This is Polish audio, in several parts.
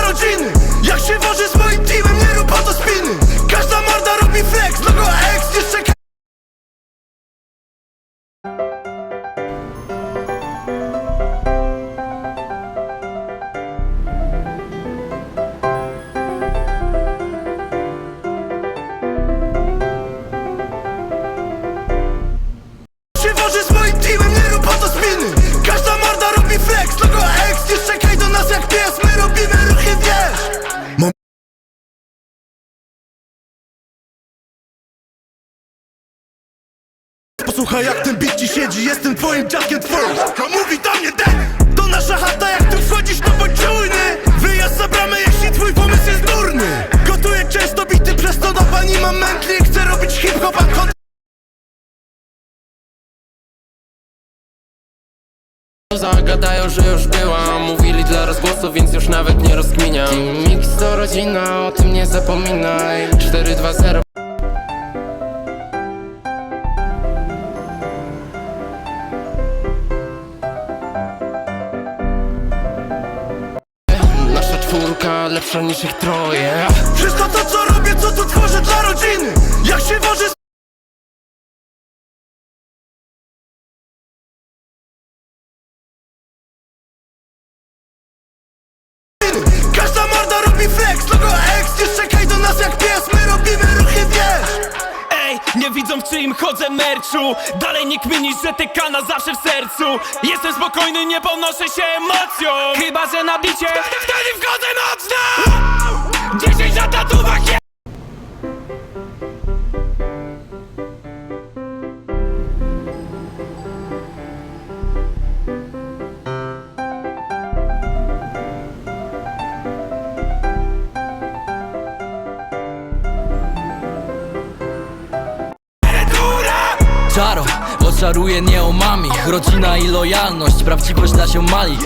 rodziny. Jak się woży z moim teamem, nie rób to spiny. Każda morda robi flex, logo X, nie Posłuchaj jak ten beat ci siedzi, jestem twoim dziadkiem twoją Mówi do mnie den To nasza chata, jak tu wchodzisz to bądź czujny Wyjazd za bramę, jeśli twój pomysł jest durny. Gotuję często bity, przez to do pani mam mętli Chcę robić hip-hop, a Zagadają, że już byłam. Mówili dla rozgłosu, więc już nawet nie rozkminiam. Mix to rodzina, o tym nie zapominaj. 4-2-0 niż ich troje. Wszystko to co robię, co tu tworzę dla rodziny widzą w czyim chodzę merczu. Dalej nie kminisz, że ty na zawsze w sercu. Jestem spokojny, nie ponoszę się emocją. Chyba, że na bicie Wtedy wchodzę mocno 10 lat na tubach oczaruje nie omami Rodzina i lojalność, prawdziwość da się mali.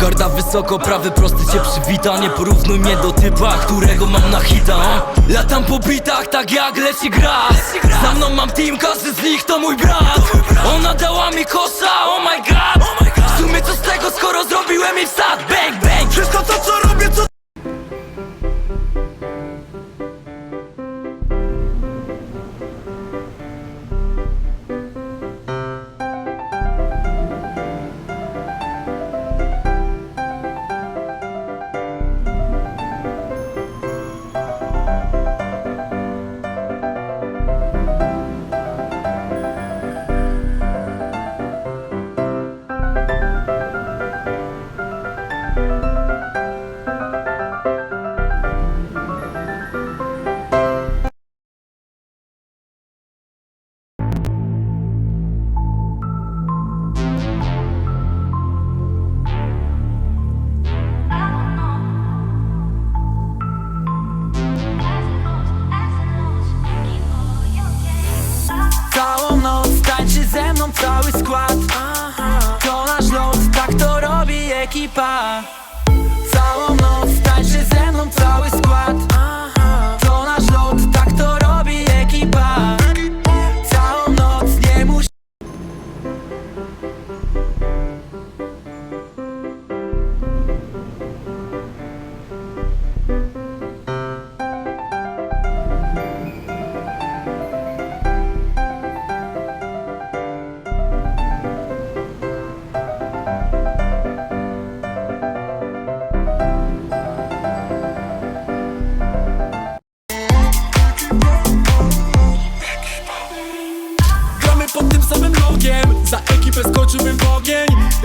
Garda wysoko, prawy prosty cię przywita. Nie porównuj mnie do typa, którego mam na hita o? Latam po bitach, tak jak leci gras. Za mną mam team, każdy z nich to mój brat. Ona dała mi kosza, oh my god. W sumie co z tego, skoro zrobiłem jej wsad? Bang, bang, Wszystko to co robię, co skład To nasz lot, tak to robi ekipa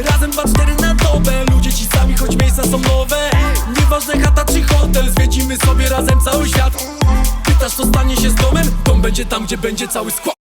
Razem 2-4 na dobę. Ludzie ci sami, choć miejsca są nowe. Nieważne chata czy hotel Zwiedzimy sobie razem cały świat. Pytasz co stanie się z domem? Dom będzie tam, gdzie będzie cały skład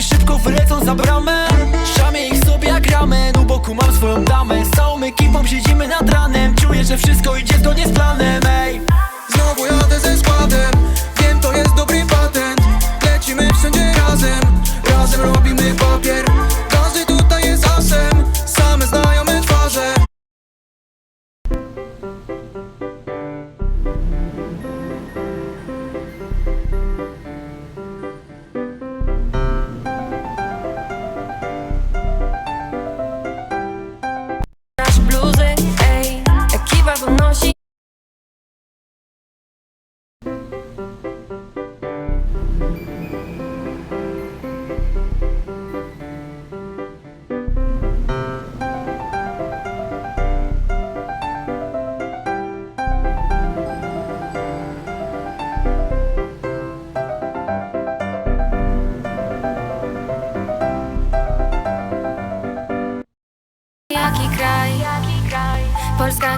fałszywi szybko wylecą za bramę. Szamie ich sobie jak ramę, u boku mam swoją damę. Z całą ekipą siedzimy nad ranem. Czuję, że wszystko idzie zgodnie z planem, ej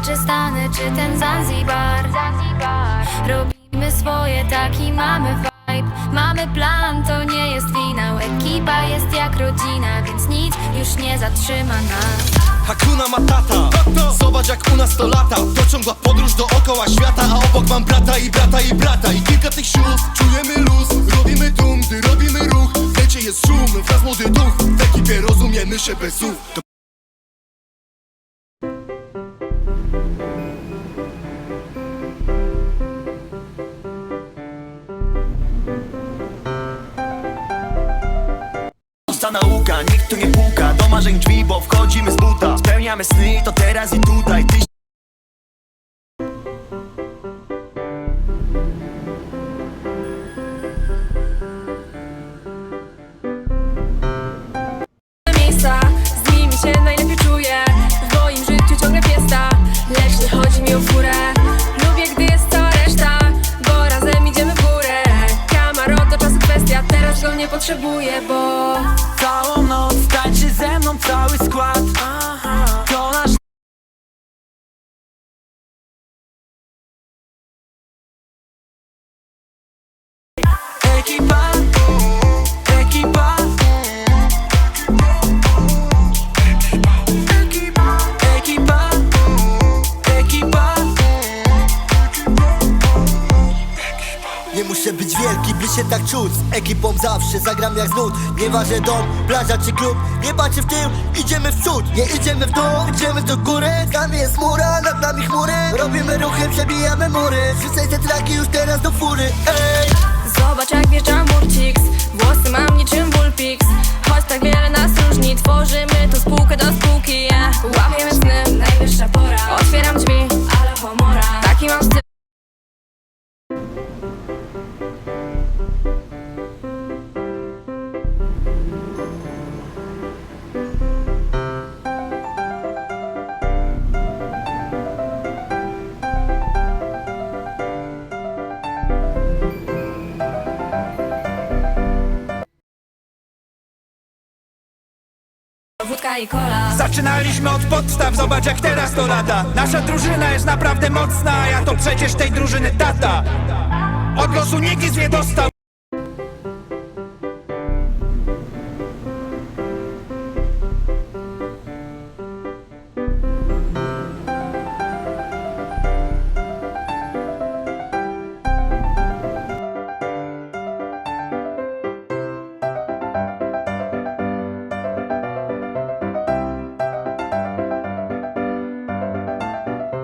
czy Stany, czy ten Zanzibar. Robimy swoje, taki mamy vibe. Mamy plan, to nie jest finał Ekipa jest jak rodzina, więc nic już nie zatrzyma nas. Hakuna Matata. Zobacz jak u nas to lata. To ciągła podróż dookoła świata A obok mam brata i brata i brata. I kilka tych sióstr Czujemy luz, robimy dum, gdy robimy ruch. W lecie jest szum, wraz młody duch. W ekipie rozumiemy się bez słów nauka, nikt tu nie puka. Do marzeń drzwi, bo wchodzimy z buta. Spełniamy sny, to teraz i tutaj. Ty miejsca Z nimi się najlepiej czuję. W moim życiu ciągle fiesta Lecz nie chodzi mi o furę. Lubię, gdy jest cała reszta Bo razem idziemy w górę. Kamarot to czasu kwestia Teraz go nie potrzebuję, bo always muszę być wielki, by się tak czuć. Z ekipą zawsze zagram jak znud Nieważne dom, plaża czy klub Nie patrzę w tył, idziemy w przód Nie idziemy w dół, idziemy do góry nami jest mura, nad nami chmury. Robimy ruchy, przebijamy mury. Wrzucaj te traki już teraz do fury Ej! Wódka i kola. Zaczynaliśmy od podstaw, zobacz jak teraz to lata. Nasza drużyna jest naprawdę mocna, a ja to przecież tej drużyny tata. Od losu nikt nic nie dostał